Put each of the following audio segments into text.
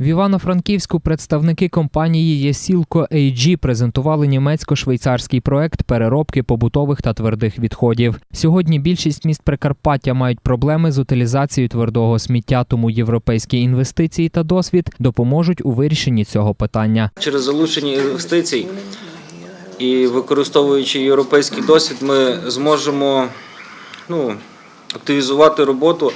В Івано-Франківську представники компанії Єсілко AG презентували німецько-швейцарський проект переробки побутових та твердих відходів. Сьогодні більшість міст Прикарпаття мають проблеми з утилізацією твердого сміття, тому європейські інвестиції та досвід допоможуть у вирішенні цього питання. Через залучення інвестицій і використовуючи європейський досвід, ми зможемо ну, активізувати роботу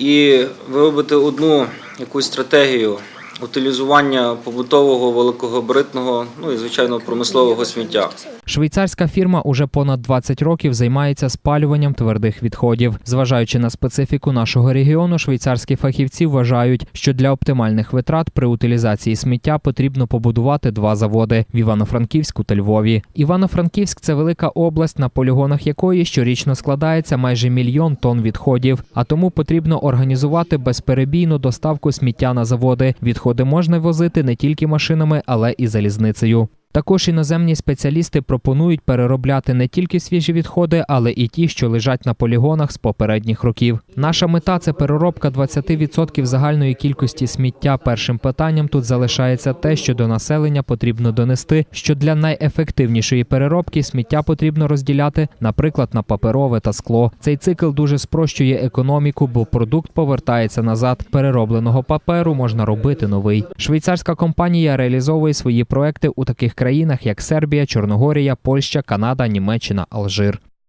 і виробити одну якусь стратегію утилізування побутового, великогабаритного, ну і звичайно промислового сміття. Швейцарська фірма уже понад 20 років займається спалюванням твердих відходів. Зважаючи на специфіку нашого регіону, швейцарські фахівці вважають, що для оптимальних витрат при утилізації сміття потрібно побудувати два заводи в Івано-Франківську та Львові. Івано-Франківськ це велика область, на полігонах якої щорічно складається майже мільйон тонн відходів. А тому потрібно організувати безперебійну доставку сміття на заводи. Відходи можна возити не тільки машинами, але і залізницею. Також іноземні спеціалісти пропонують переробляти не тільки свіжі відходи, але і ті, що лежать на полігонах з попередніх років. Наша мета це переробка 20% загальної кількості сміття. Першим питанням тут залишається те, що до населення потрібно донести, що для найефективнішої переробки сміття потрібно розділяти, наприклад, на паперове та скло. Цей цикл дуже спрощує економіку, бо продукт повертається назад. Переробленого паперу можна робити новий. Швейцарська компанія реалізовує свої проекти у таких країнах, як Сербія, Чорногорія, Польща, Канада, Німеччина, Алжир.